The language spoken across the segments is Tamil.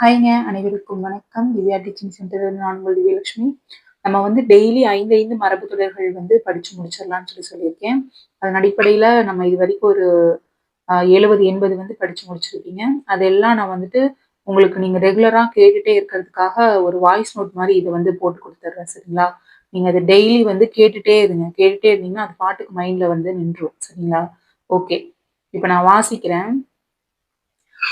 ஹாய்ங்க அனைவருக்கும் வணக்கம். திவ்யா டீச்சிங் சென்டர் நான் உங்கள் திவ்யலட்சுமி. நம்ம வந்து டெய்லி ஐந்து ஐந்து மரபு தொடர்கள் வந்து படிச்சு முடிச்சிடலாம்னு சொல்லி சொல்லியிருக்கேன். அதன் அடிப்படையில் நம்ம இது வரைக்கும் ஒரு எழுபது எண்பது வந்து படிச்சு முடிச்சிருக்கீங்க. அதெல்லாம் நான் வந்துட்டு உங்களுக்கு நீங்கள் ரெகுலராக கேட்டுகிட்டே இருக்கிறதுக்காக ஒரு வாய்ஸ் நோட் மாதிரி இதை வந்து போட்டு கொடுத்துட்றேன் சரிங்களா? நீங்கள் அதை டெய்லி வந்து கேட்டுகிட்டே இருங்க. கேட்டுகிட்டே இருந்தீங்கன்னா அது பாட்டுக்கு மைண்டில் வந்து நின்றும் சரிங்களா? ஓகே இப்போ நான் வாசிக்கிறேன்.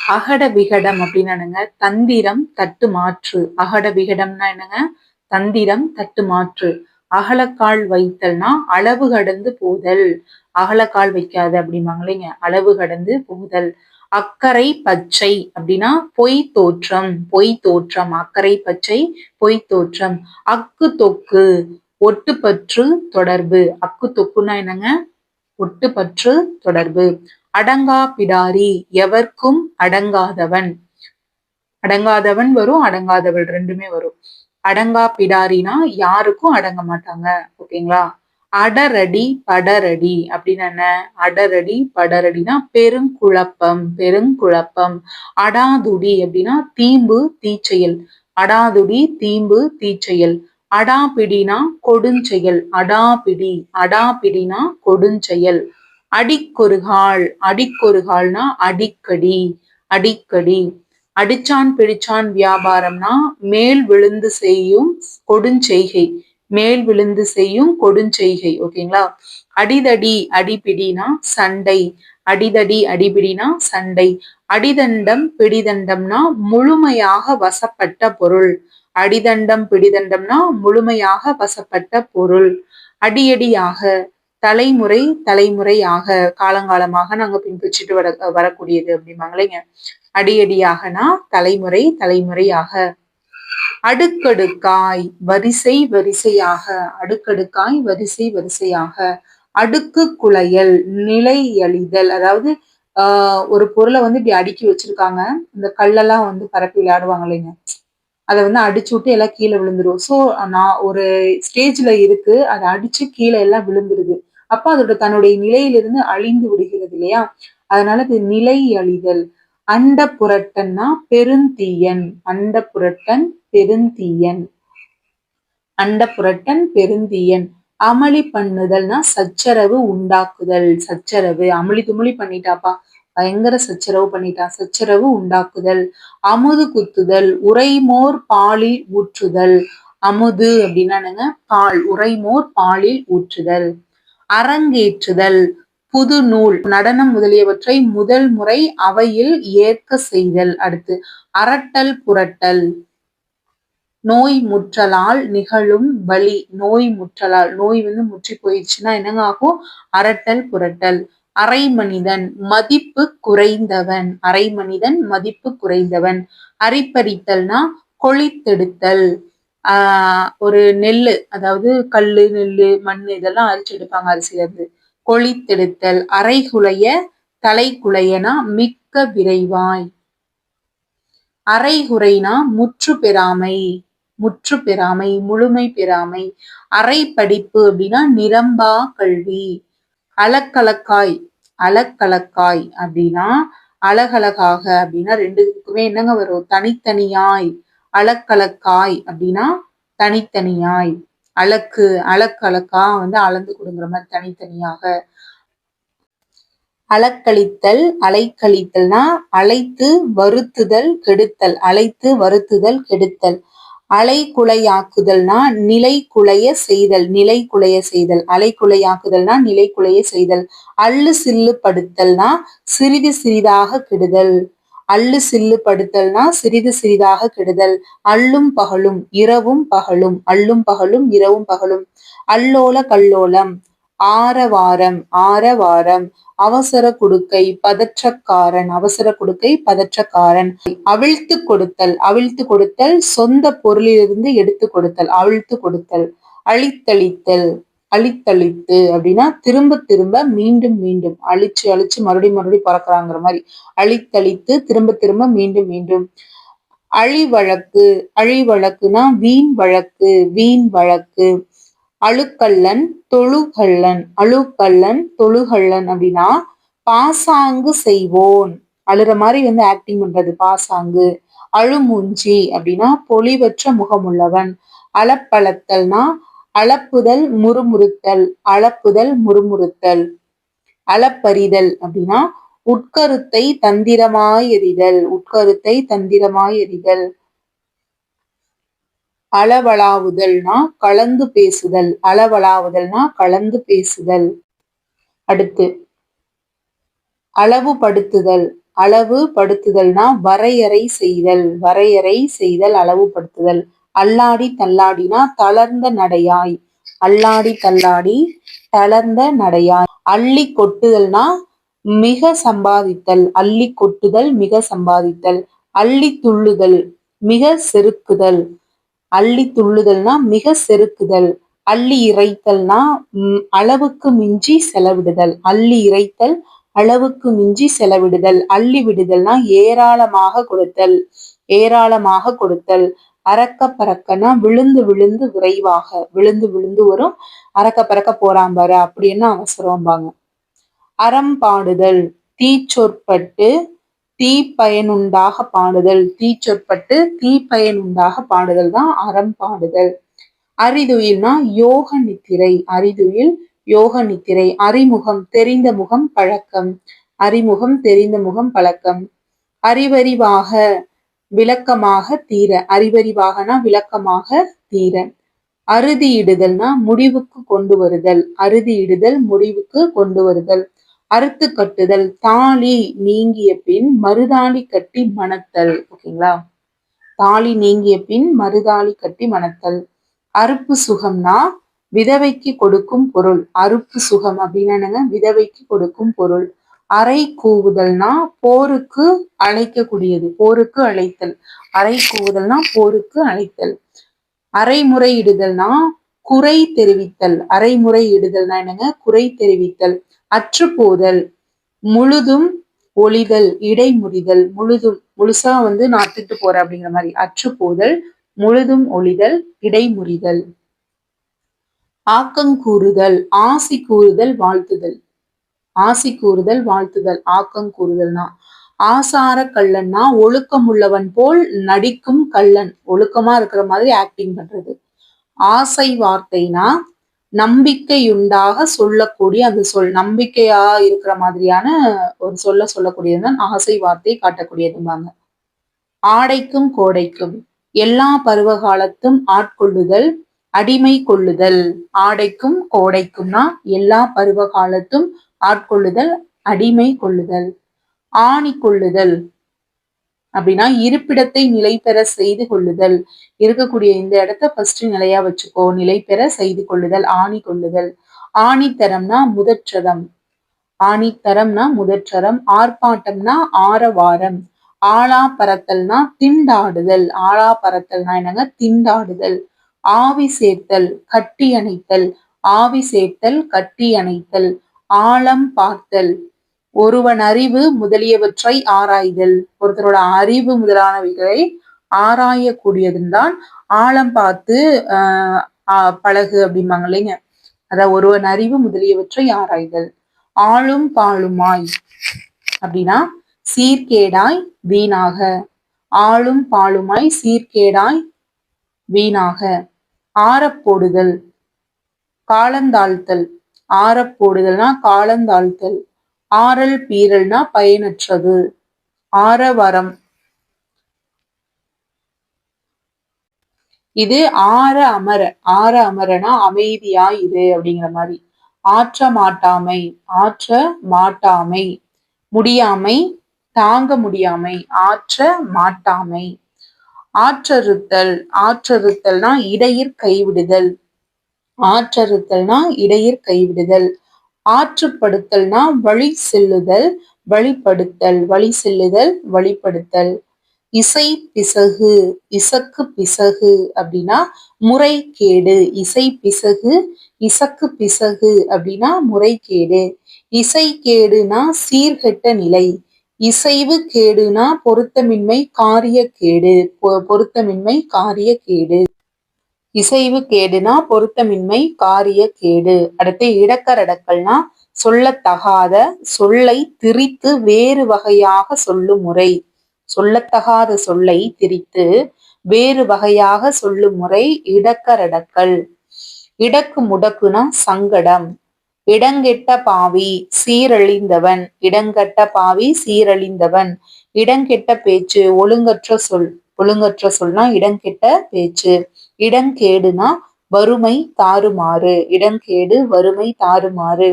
அகட விகடம் அப்படின்னு என்னங்க? தந்திரம் தட்டு மாற்று. அகட விகடம்னா என்னங்க? தந்திரம் தட்டு மாற்று. அகலக்கால் வைத்தல்னா அளவு கடந்து போதல். அகலக்கால் வைக்காது அப்படிம்பாங்களேங்க அளவு கடந்து போதல். அக்கறை பச்சை அப்படின்னா பொய் தோற்றம். பொய் தோற்றம். அக்கறை பச்சை பொய் தோற்றம். அக்கு தொக்கு ஒட்டுப்பற்று தொடர்பு. அக்கு தொக்குன்னா என்னங்க? ஒட்டுப்பற்று தொடர்பு. அடங்கா பிடாரி எவர்க்கும் அடங்காதவன். அடங்காதவன் வரும் அடங்காதவள் ரெண்டுமே வரும். அடங்கா பிடாரினா யாருக்கும் அடங்க மாட்டாங்க ஓகேங்களா? அடரடி படரடி அப்படின்னு என்ன? அடரடி படரடினா பெருங்குழப்பம் பெருங்குழப்பம். அடாதுடி அப்படின்னா தீம்பு தீச்செயல். அடாதுடி தீம்பு தீச்செயல். அடாபிடினா கொடுஞ்செயல். அடாபிடி அடாபிடினா கொடுஞ்செயல். அடிக்கொருகால். அடிக்கொருகால்னா அடிக்கடி அடிக்கடி. அடிச்சான் பிடிச்சான் வியாபாரம்னா மேல் விழுந்து செய்யும் கொடுஞ்செய்கை. மேல் விழுந்து செய்யும் கொடுஞ்செய்கை ஓகேங்களா? அடிதடி அடிபிடினா சண்டை. அடிதடி அடிபிடினா சண்டை. அடிதண்டம் பிடிதண்டம்னா முழுமையாக வசப்பட்ட பொருள். அடிதண்டம் பிடிதண்டம்னா முழுமையாக வசப்பட்ட பொருள். அடியடியாக. தலைமுறை தலைமுறையாக காலங்காலமாக நாங்க பின்பற்றிட்டு வர வரக்கூடியது அப்படிம்பாங்களேங்க அடியடியாகனா தலைமுறை தலைமுறையாக. அடுக்கடுக்காய் வரிசை வரிசையாக. அடுக்கடுக்காய் வரிசை வரிசையாக. அடுக்கு குளையல் நிலை அழிதல். அதாவது ஆஹ் ஒரு பொருளை வந்து இப்படி அடுக்கி வச்சிருக்காங்க. இந்த கல்லெல்லாம் வந்து பரப்பி விளையாடுவாங்க இல்லைங்க அதை வந்து அடிச்சு விட்டு எல்லாம் கீழே விழுந்துரும். ஸோ நான் ஒரு ஸ்டேஜ்ல இருக்கு. அதை அடிச்சு கீழே எல்லாம் விழுந்துருது. அப்ப அதோட தன்னுடைய நிலையிலிருந்து அழிந்து விடுகிறது இல்லையா? அதனால இது நிலை அழிதல். அண்ட புரட்டன்னா பெருந்தீயன். அண்ட புரட்டன் பெருந்தீயன். அண்ட புரட்டன் பெருந்தீயன். அமளி பண்ணுதல்னா சச்சரவு உண்டாக்குதல். சச்சரவு. அமளி துமளி பண்ணிட்டாப்பா. பயங்கர சச்சரவு பண்ணிட்டான் சச்சரவு உண்டாக்குதல். அமுது குத்துதல். உரைமோர் பாலில் ஊற்றுதல். அமுது அப்படின்னா பால். உரைமோர் பாலில் ஊற்றுதல். அரங்கேற்றுதல் புது நூல் நடனம் முதலியவற்றை முதல் முறை அவையில் ஏற்க செய்தல். அடுத்து அரட்டல் புரட்டல் நோய் முற்றலால் நிகழும் வலி நோய் முற்றலால் நோய் வந்து முற்றி போயிடுச்சுன்னா என்னங்க ஆகும்? அரட்டல் புரட்டல். அரை மனிதன் மதிப்பு குறைந்தவன். அரை மனிதன் மதிப்பு குறைந்தவன். அரிப்பறித்தல்னா கொளித்தெடுத்தல் ஒரு நெல்லு அதாவது கல்லு நெல்லு மண் இதெல்லாம் அரிச்சு எடுப்பாங்க அரிசியிலிருந்து. கொளித்தெடுத்தல் அரைகுலைய தலைக்குலையனா மிக்க விரைவாய். அரைகுறைனா முற்று பெறாமை முற்று பெறாமை முழுமை பெறாமை. அரை படிப்பு அப்படின்னா நிரம்பா கல்வி. அலக்கலக்காய் அலக்கலக்காய் அப்படின்னா அழகழகாக அப்படின்னா ரெண்டுக்குமே என்னங்க வரும்? தனித்தனியாய். அலக்கலக்காய் அப்படின்னா தனித்தனியாய். அலக்கு அலக்கு வந்து அளந்து கொடுங்கிற மாதிரி தனித்தனியாக. அலக்கழித்தல் அலைக்கழித்தல்னா அழைத்து வருத்துதல் கெடுத்தல். அழைத்து வருத்துதல் கெடுத்தல். அலை குலையாக்குதல்னா நிலை குலைய செய்தல் நிலை குலைய செய்தல். அலை குலையாக்குதல்னா நிலை குலைய செய்தல். அள்ளு சில்லு படுத்தல்னா சிறிது சிறிதாக கெடுதல். அள்ளு சில்லு படுத்தல்னா சிறிது சிறிதாக கெடுதல். அள்ளும் பகலும் இரவும் பகலும் அள்ளும் பகலும் இரவும் பகலும். அல்லோல கல்லோலம் ஆரவாரம் ஆரவாரம். அவசர குடுக்கை பதற்றக்காரன் அவசர குடுக்கை பதற்றக்காரன். அவிழ்த்து கொடுத்தல் அவிழ்த்து கொடுத்தல் சொந்த பொருளிலிருந்து எடுத்து கொடுத்தல் அவிழ்த்து கொடுத்தல். அழித்தளித்தல். அழித்தழித்து அப்படின்னா திரும்ப திரும்ப மீண்டும் மீண்டும் அழிச்சு அழிச்சு மறுபடியும் மறுபடியும் பறக்குறாங்கிற மாதிரி. அழித்தழித்து திரும்ப திரும்ப மீண்டும் மீண்டும். அழி வழக்கு அழி வழக்குனா வீண் வழக்கு வீண் வழக்கு. அழுக்கல்லன் தொழுகல்லன் அழுக்கல்லன் தொழுகல்லன் அப்படின்னா பாசாங்கு செய்வோன். அழுற மாதிரி வந்து ஆக்டிங் பண்றது பாசாங்கு. அழுமூஞ்சி அப்படின்னா பொலிவற்ற முகமுள்ளவன். அலப்பழத்தல்னா அளப்புதல் முறுமுறுத்தல் அளப்புதல் முறுமுறுத்தல். அளப்பறிதல் அப்படின்னா உட்கருத்தை தந்திரமாய் எறிதல் உட்கருத்தை தந்திரமாய் எறிதல் அளவலாவுதல்னா கலந்து பேசுதல் அளவலாவுதல்னா கலந்து பேசுதல். அடுத்து அளவுபடுத்துதல் அளவு படுத்துதல்னா வரையறை செய்தல் வரையறை செய்தல் அளவுபடுத்துதல். அல்லாடி தள்ளாடினா தளர்ந்த நடையாய். அல்லாடி தள்ளாடி தளர்ந்த நடையாய். அள்ளி கொட்டுதல்னா மிக சம்பாதித்தல். அள்ளி கொட்டுதல் மிக சம்பாதித்தல். அள்ளி துள்ளுதல் மிக செருக்குதல். அள்ளி துள்ளுதல்னா மிக செருக்குதல். அள்ளி இறைத்தல்னா அளவுக்கு மிஞ்சி செலவிடுதல். அள்ளி இறைத்தல் அளவுக்கு மிஞ்சி செலவிடுதல். அள்ளி விடுதல்னா ஏராளமாக கொடுத்தல். ஏராளமாக கொடுத்தல். அறக்க பறக்கனா விழுந்து விழுந்து விரைவாக விழுந்து விழுந்து வரும். அறக்க பறக்க போறான் பாரு அப்படின்னு அவசரம்பாங்க. அறம் பாடுதல் தீச்சொற்பட்டு தீ பயனுண்டாக பாடுதல் தீச்சொற்பட்டு தீ பயனுண்டாக பாடுதல் தான் அறம் பாடுதல். அரிதுயில்னா யோக நித்திரை அரிதுயில் யோக நித்திரை அறிமுகம் தெரிந்த முகம் பழக்கம் அறிமுகம் தெரிந்த முகம் பழக்கம். அறிவறிவாக விளக்கமாக தீர அறிவறிவாகனா விளக்கமாக தீர. அறுதியிடுதல்னா முடிவுக்கு கொண்டு வருதல். அறுதியிடுதல் முடிவுக்கு கொண்டு வருதல். அறுத்து கட்டுதல் தாலி நீங்கிய பின் மறுதாலி கட்டி மணத்தல். ஓகேங்களா? தாலி நீங்கிய பின் மறுதாலி கட்டி மணத்தல். அறுப்பு சுகம்னா விதவைக்கு கொடுக்கும் பொருள். அறுப்பு சுகம் அப்படின்னு என்னங்க? விதவைக்கு கொடுக்கும் பொருள். அறை கூவுதல்னா போருக்கு அழைக்கக்கூடியது போருக்கு அழைத்தல். அறை கூவுதல்னா போருக்கு அழைத்தல். அரைமுறையிடுதல்னா குறை தெரிவித்தல். அரைமுறையிடுதல்னா என்னங்க? குறை தெரிவித்தல். அற்று போதல் முழுதும் ஒளிதல் இடைமுறிதல். முழுதும் முழுசா வந்து நாட்டுட்டு போற அப்படிங்கிற மாதிரி. அற்றுப்போதல் முழுதும் ஒளிதல் இடைமுறிதல். ஆக்கங்கூறுதல் ஆசி கூறுதல் வாழ்த்துதல். ஆசி கூறுதல் வாழ்த்துதல் ஆக்கம் கூறுதல்னா ஆசார கள்ளன்னா ஒழுக்கம் உள்ளவன் போல் நடிக்கும் கள்ளன். ஒழுக்கமா இருக்கிற மாதிரி ஆக்டிங் பண்றது. ஆசை வார்த்தைனா நம்பிக்கையுண்டாக சொல்லக்கூடிய அந்த சொல் நம்பிக்கையா இருக்கிற மாதிரியான ஒரு சொல்ல சொல்லக்கூடியதுதான் ஆசை வார்த்தை காட்டக்கூடியதும்பாங்க. ஆடைக்கும் கோடைக்கும் எல்லா பருவ காலத்தும் ஆட்கொள்ளுதல் அடிமை கொள்ளுதல். ஆடைக்கும் கோடைக்கும்னா எல்லா பருவ காலத்தும் ஆட்கொள்ளுதல் அடிமை கொள்ளுதல் ஆணி கொள்ளுதல் அப்படின்னா இருப்பிடத்தை நிலை பெற செய்து கொள்ளுதல். இருக்கக்கூடிய இந்த இடத்த ஃபர்ஸ்ட் நிலையா வச்சுக்கோ. நிலை பெற செய்து கொள்ளுதல் ஆணி கொள்ளுதல். ஆணித்தரம்னா முதற்றதம். ஆணித்தரம்னா முதற்றரம் ஆர்ப்பாட்டம்னா ஆரவாரம். ஆளா பரத்தல்னா திண்டாடுதல். ஆளா பரத்தல்னா என்னங்க? திண்டாடுதல். ஆவி சேர்த்தல் கட்டி அணைத்தல். ஆவி சேர்த்தல் கட்டி அணைத்தல். ஆழம் பார்த்தல். ஒருவன் அறிவு முதலியவற்றை ஆராய்தல். ஒருத்தரோட அறிவு முதலானவைகளை ஆராயக்கூடியதுதான் ஆழம் பார்த்து ஆஹ் பழகு அப்படிம்பாங்க இல்லைங்க. அதான் ஒருவன் அறிவு முதலியவற்றை ஆராய்தல். ஆளும் பாழுமாய் அப்படின்னா சீர்கேடாய் வீணாக. ஆளும் பாழுமாய் சீர்கேடாய் வீணாக. ஆறப்போடுதல் காலந்தாழ்த்தல். ஆறப்போடுதல்னா காலந்தாழ்த்தல் ஆறல் பீரல்னா பயனற்றது. ஆரவரம். இது ஆற அமர ஆற அமரனா அமைதியா இது அப்படிங்கிற மாதிரி. ஆற்ற மாட்டாமை ஆற்ற மாட்டாமை. முடியாமை தாங்க முடியாமை ஆற்ற மாட்டாமை. ஆற்றறுத்தல் ஆற்றறுத்தல்னா இடையிற் கைவிடுதல். ஆற்றறுத்தல்னா இடையிற் கைவிடுதல். ஆற்றுப்படுத்தல்னா வழி செல்லுதல் வழிப்படுத்தல் வழி செல்லுதல் வழிப்படுத்தல். இசை பிசகு இசக்கு பிசகு அப்படின்னா முறைகேடு. இசை பிசகு இசக்கு பிசகு அப்படின்னா முறைகேடு. இசை கேடுனா சீர்கெட்ட நிலை. இசைவு கேடுனா பொருத்தமின்மை காரிய கேடு பொருத்தமின்மை காரிய கேடு இசைவு கேடுனா பொருத்தமின்மை காரிய கேடு. அடுத்து இடக்கரடக்கல்னா சொல்லத்தகாத சொல்லை திரித்து வேறு வகையாக சொல்லும் முறை. சொல்லத்தகாத சொல்லை திரித்து வேறு வகையாக சொல்லும் முறை இடக்கரடக்கல். இடக்கு முடக்குனா சங்கடம். இடங்கெட்ட பாவி சீரழிந்தவன். இடங்கட்ட பாவி சீரழிந்தவன். இடங்கெட்ட பேச்சு ஒழுங்கற்ற சொல். ஒழுங்கற்ற சொல்னா இடங்கெட்ட பேச்சு. இடங்கேடுனா வறுமை தாறுமாறு. இடங்கேடு வறுமை தாறுமாறு.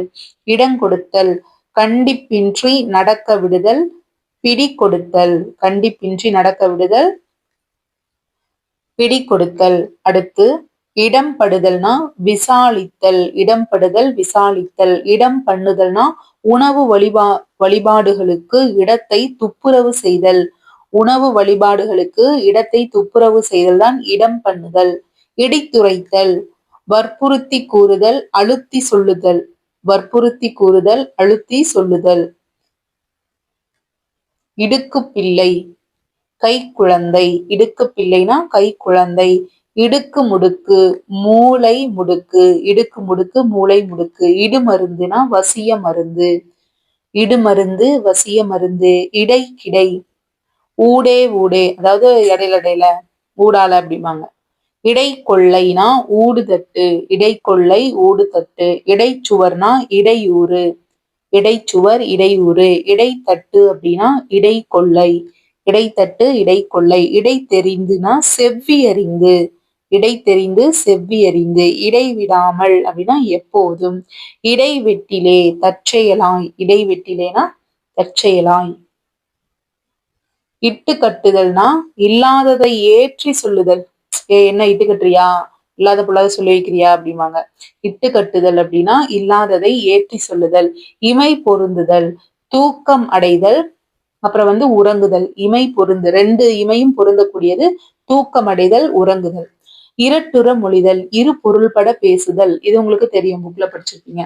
இடங்கொடுத்தல் கண்டிப்பின்றி நடக்க விடுதல் பிடி கொடுத்தல் கண்டிப்பின்றி நடக்க விடுதல் பிடி கொடுத்தல் அடுத்து இடம்படுதல்னா விசாலித்தல். இடம்படுதல் விசாலித்தல். இடம் பண்ணுதல்னா உணவு வழிபா வழிபாடுகளுக்கு இடத்தை துப்புரவு செய்தல். உணவு வழிபாடுகளுக்கு இடத்தை துப்புரவு செய்தல்தான் இடம் பண்ணுதல் இடித்துரைத்தல் வற்புறுத்தி கூறுதல் அழுத்தி சொல்லுதல் வற்புறுத்தி கூறுதல் அழுத்தி சொல்லுதல். இடுக்கு பிள்ளை கை குழந்தை இடுக்கு பிள்ளைனா கை குழந்தை இடுக்கு முடுக்கு மூளை முடுக்கு இடுக்கு முடுக்கு மூளை முடுக்கு இடுமருந்துனா வசிய மருந்து இடுமருந்து வசிய மருந்து இடை கிடை ஊடே ஊடே அதாவது இடையில இடையில ஊடால அப்படிம்பாங்க. இடை கொள்ளைனா ஊடு தட்டு இடை கொள்ளை ஊடு தட்டு இடைச்சுவர்னா இடையூறு இடைச்சுவர் இடையூறு இடைத்தட்டு அப்படின்னா இடை கொள்ளை இடைத்தட்டு இடை கொள்ளை இடை தெரிந்துனா செவ்வி அறிந்து இடை தெரிந்து செவ்வி அறிந்து இடைவிடாமல் அப்படின்னா எப்போதும் இடைவெட்டிலே தற்செயலாய் இடைவெட்டிலேனா தற்செயலாய். இட்டு கட்டுதல்னா இல்லாததை ஏற்றி சொல்லுதல். ஏ என்ன இட்டு கட்டுறியா? இல்லாத பொல்லாத சொல்லி வைக்கிறியா? அப்படிம்பாங்க. இட்டு கட்டுதல் அப்படின்னா இல்லாததை ஏற்றி சொல்லுதல். இமை பொருந்துதல் தூக்கம் அடைதல் அப்புறம் வந்து உறங்குதல். இமை பொருந்து ரெண்டு இமையும் பொருந்தக்கூடியது தூக்கம் அடைதல் உறங்குதல். இரட்டுற மொழிதல் இரு பொருள்பட பேசுதல். இது உங்களுக்கு தெரியும் புக்ல படிச்சிருக்கீங்க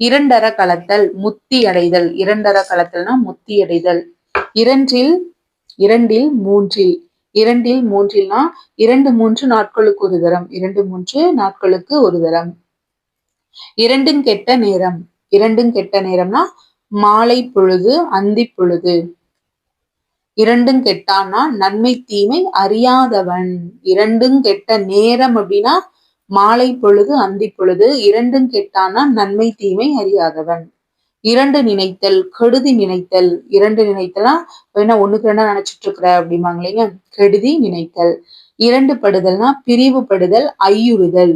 இரண்டர கலத்தல் முத்தி அடைதல். இரண்டர கலத்தல்னா முத்தி அடைதல். இரண்டில் இரண்டில் மூன்றில். இரண்டில் மூன்றில்னா இரண்டு மூன்று நாட்களுக்கு ஒரு தரம். இரண்டு மூன்று நாட்களுக்கு ஒரு தரம். இரண்டும் கெட்ட நேரம். இரண்டும் கெட்ட நேரம்னா மாலை பொழுது அந்தி பொழுது. இரண்டும் கெட்டான்னா நன்மை தீமை அறியாதவன். இரண்டும் கெட்ட நேரம் அப்படின்னா மாலை பொழுது அந்தி பொழுது. இரண்டும் கெட்டானா நன்மை தீமை அறியாதவன். இரண்டு நினைத்தல் கெடுதி நினைத்தல். இரண்டு நினைத்தல்னா என்ன ஒண்ணுக்கு ரெண்டா நினைச்சிட்டு இருக்கிற அப்படிம்பாங்க இல்லைங்க? கெடுதி நினைத்தல். இரண்டு படுதல்னா பிரிவுபடுதல் ஐயுறுதல்.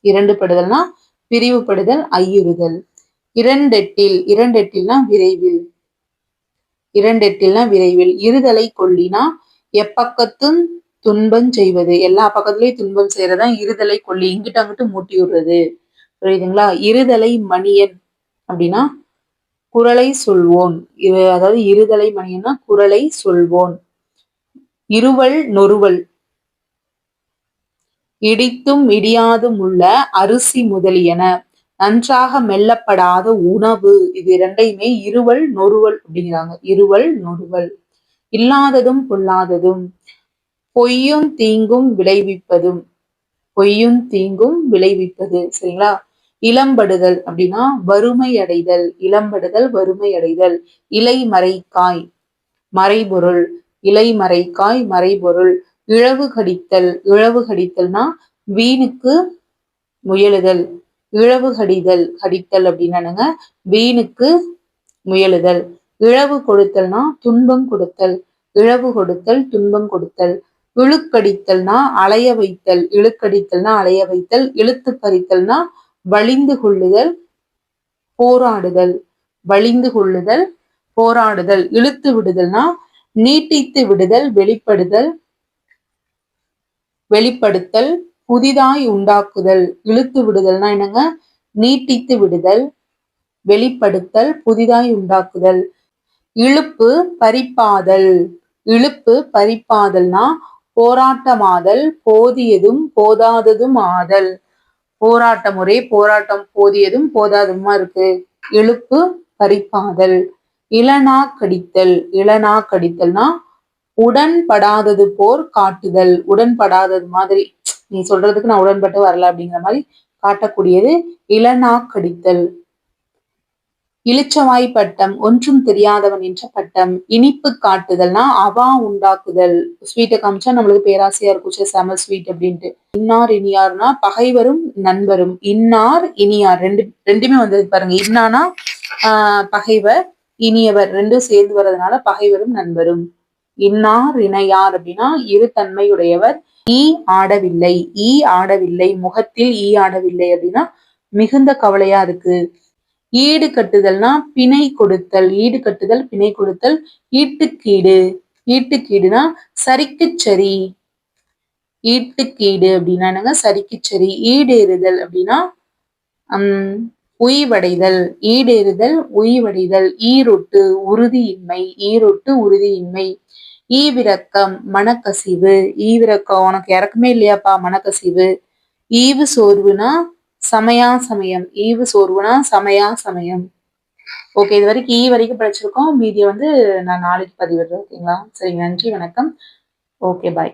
இரண்டு படுதல்னா பிரிவுபடுதல் ஐயுறுதல். இரண்டெட்டில் இரண்டெட்டில்னா விரைவில். இரண்டெட்டில்னா விரைவில். இருதலை கொல்லினா எப்பக்கத்தும் துன்பம் செய்வது. எல்லா பக்கத்துலயும் துன்பம் செய்யறதா இருதலை கொல்லி இங்கிட்ட அங்கிட்டு மூட்டி விடுறது. புரியுதுங்களா? இருதலை மணியன் அப்படின்னா குரலை சொல்வோன். அதாவது இருதலை மணியன்னா குரலை சொல்வோன். இருவல் நொறுவல் இடித்தும் இடியாதும் உள்ள அரிசி முதலியன. நன்றாக மெல்லப்படாத உணவு. இது இரண்டையுமே இருவல் நொறுவல் அப்படிங்கிறாங்க. இருவல் நொறுவல் இல்லாததும் பொல்லாததும். பொய்யும் தீங்கும் விளைவிப்பதும். பொய்யும் தீங்கும் விளைவிப்பது. சரிங்களா? இளம்படுதல் அப்படின்னா வறுமை அடைதல் இளம்படுதல் வறுமை அடைதல் இலை மறைக்காய் மறைபொருள். இலை மறைக்காய் மறைபொருள். இழவு கடித்தல் இழவு கடித்தல்னா வீணுக்கு முயலுதல். இழவு கடிதல் கடித்தல் அப்படின்னானுங்க வீணுக்கு முயலுதல். இழவு கொடுத்தல்னா துன்பம் கொடுத்தல். இழவு கொடுத்தல் துன்பம் கொடுத்தல். இழுக்கடித்தல்னா அலைய வைத்தல். இழுக்கடித்தல்னா அலைய வைத்தல். இழுத்து பறித்தல்னா வலிந்து கொள்ளுதல் போராடுதல். வலிந்து கொள்ளுதல் போராடுதல். இழுத்து விடுதல்னா நீட்டித்து விடுதல் வெளிப்படுதல் வெளிப்படுத்தல் புதிதாய் உண்டாக்குதல். இழுத்து விடுதல்னா என்னங்க? நீட்டித்து விடுதல் வெளிப்படுத்தல் புதிதாய் உண்டாக்குதல். இழுப்பு பறிப்பாதல். இழுப்பு பறிப்பாதல்னா போராட்டமாதல் போதியதும் போதாததும் ஆதல். போராட்டம் ஒரே போராட்டம் போதியதும் போதாதுமா இருக்கு? எழுப்பு பறிப்பாதல். இளனா கடித்தல். இளனா கடித்தல்னா உடன்படாதது போர் காட்டுதல். உடன்படாதது மாதிரி. நீ சொல்றதுக்கு நான் உடன்பட்டு வரல அப்படிங்கிற மாதிரி காட்டக்கூடியது இளனா கடித்தல். இளிச்சவாய் பட்டம் ஒன்றும் தெரியாதவன் என்ற பட்டம் இனிப்பு காட்டுதல்னா அவா உண்டாக்குதல். ஸ்வீட்டை காமிச்சா நம்மளுக்கு பேராசையா இருக்கும் செம ஸ்வீட் அப்படின்ட்டு. இன்னார் இனியார்னா பகைவரும் நண்பரும். இன்னார் இனியார். ரெண்டு ரெண்டுமே வந்தது பாருங்க. இன்னானா ஆஹ் பகைவர் இனியவர் ரெண்டும் சேர்ந்து வர்றதுனால பகைவரும் நண்பரும். இன்னார் இணையார் அப்படின்னா இரு தன்மையுடையவர். ஈ ஆடவில்லை. ஈ ஆடவில்லை. முகத்தில் ஈ ஆடவில்லை அப்படின்னா மிகுந்த கவலையா இருக்கு. ஈடு கட்டுதல்னா பிணை கொடுத்தல். ஈடு கட்டுதல் பிணை கொடுத்தல் ஈட்டுக்கீடு. ஈட்டுக்கீடுனா சரிக்கு சரி. ஈட்டுக்கீடு அப்படின்னா என்னங்க? சரிக்கு சரி. ஈடேறுதல் அப்படின்னா உம் உய்வடைதல். ஈடேறுதல் உய்வடைதல். ஈரொட்டு உறுதியின்மை. ஈரொட்டு உறுதியின்மை. ஈவிரக்கம் மனக்கசிவு. ஈவிரக்கம் உனக்கு இறக்கமே இல்லையாப்பா மனக்கசிவு. ஈவு சோர்வுனா சமயா சமயம். ஈவு சோர்வுனா சமயா சமயம். ஓகே இது வரைக்கும் ஈ வரைக்கும் படிச்சிருக்கோம். மீதியை வந்து நான் நாளைக்கு பதிவிடுறேன். ஓகேங்களா? சரி நன்றி வணக்கம். Okay bye